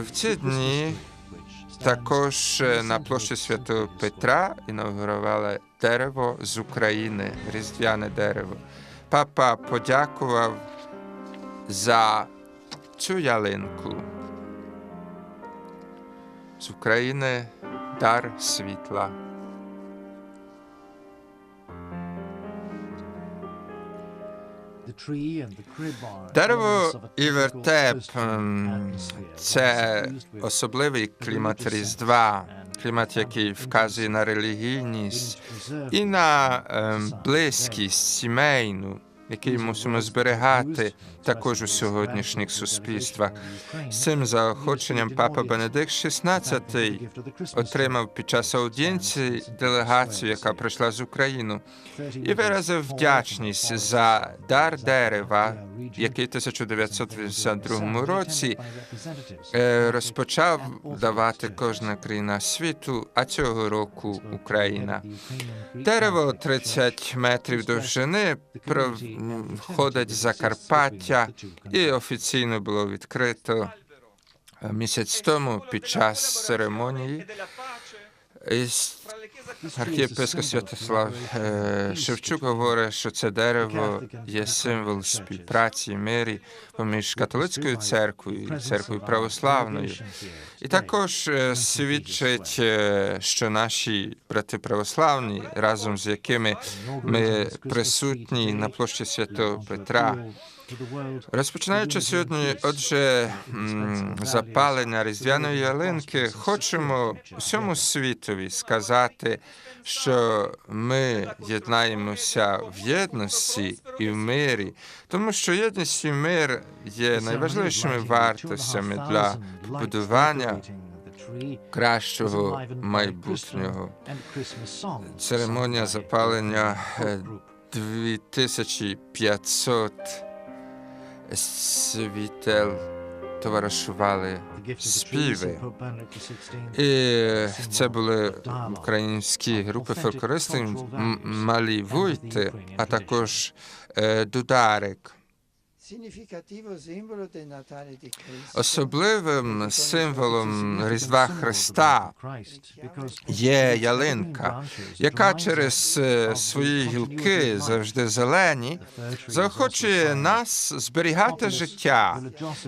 В ці дні також на площі Святого Петра інаугурували дерево з України, різдвяне дерево. Папа подякував за цю ялинку. З України дар світла. Дерево і вертеп ем, це особливий клімат Різдва, клімат, який вказує на релігійність і на ем, близькість сімейну, який мусимо зберігати також у сьогоднішніх суспільствах. З цим заохоченням папа Бенедикт XVI отримав під час аудієнції делегацію, яка прийшла з України, і виразив вдячність за дар дерева, який в 1952 році е, розпочав давати кожна країна світу, а цього року Україна. Дерево 30 метрів довжини проходить Закарпаття і офіційно було відкрито е, місяць тому під час церемонії. Із Архієпископ Святослав е, Шевчук говорить, що це дерево є символ співпраці, мирі поміж католицькою церквою і церквою православною. І також е, свідчить, е, що наші брати православні, разом з якими ми присутні на площі Святого Петра, Розпочинаючи сьогодні, отже, запалення різдвяної ялинки, хочемо всьому світові сказати, що ми єднаємося в єдності і в мирі, тому що єдність і мир є найважливішими вартостями для побудування кращого майбутнього. Церемонія запалення е, 2500 світел товаришували співи. І це були українські групи фольклористів, малі вуйти, а також е, дударик. Особливим символом Різдва Христа є ялинка, яка через е, свої гілки завжди зелені заохочує нас зберігати життя.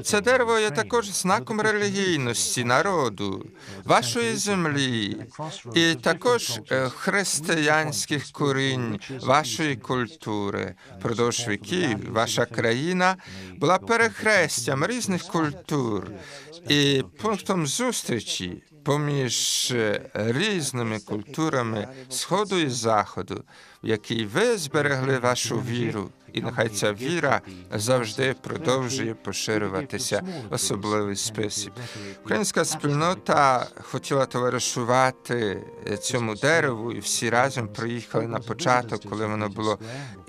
Це дерево є також знаком релігійності народу, вашої землі, і також е, християнських корінь вашої культури. Продовж віків ваша країна була перехрестям різних культур і пунктом зустрічі поміж е, різними культурами сходу і заходу, в якій ви зберегли вашу віру. І нехай ця віра завжди продовжує поширюватися особливий спосіб. Українська спільнота хотіла товаришувати е, цьому дереву, і всі разом приїхали на початок, коли воно було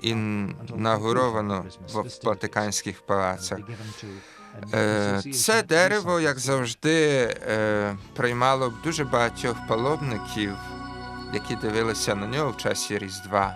інаугуровано в Ватиканських палацах. Е, Це дерево, як завжди, е, приймало дуже багатьох паломників, які дивилися на нього в часі Різдва.